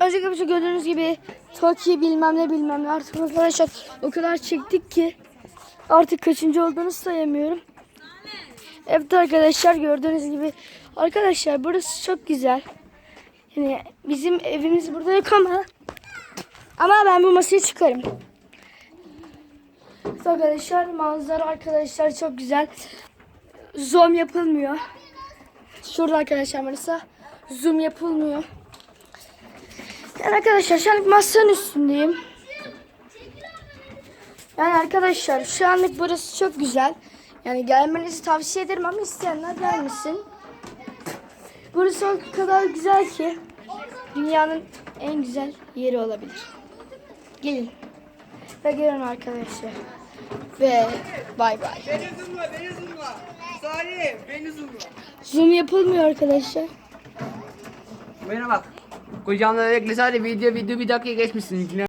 Öncelikle bir gördüğünüz gibi Toki bilmem ne bilmem ne artık arkadaşlar o kadar çektik ki artık kaçıncı olduğunu sayamıyorum. Evet arkadaşlar gördüğünüz gibi arkadaşlar burası çok güzel. Yani bizim evimiz burada yok ama ama ben bu masaya çıkarım. Evet arkadaşlar manzara arkadaşlar çok güzel. Zoom yapılmıyor. Şurada arkadaşlar Melisa. Zoom yapılmıyor. Yani arkadaşlar şu anlık masanın üstündeyim. Yani arkadaşlar şu anlık burası çok güzel. Yani gelmenizi tavsiye ederim ama isteyenler gelmesin. Burası o kadar güzel ki dünyanın en güzel yeri olabilir. Gelin. Ve gelin arkadaşlar. Ve bay bay. Beni zoomla, beni zoomla. Salih, beni zoomla. Zoom yapılmıyor arkadaşlar. Bana bak. Kocamla bekle sadece video video bir dakika geçmişsin.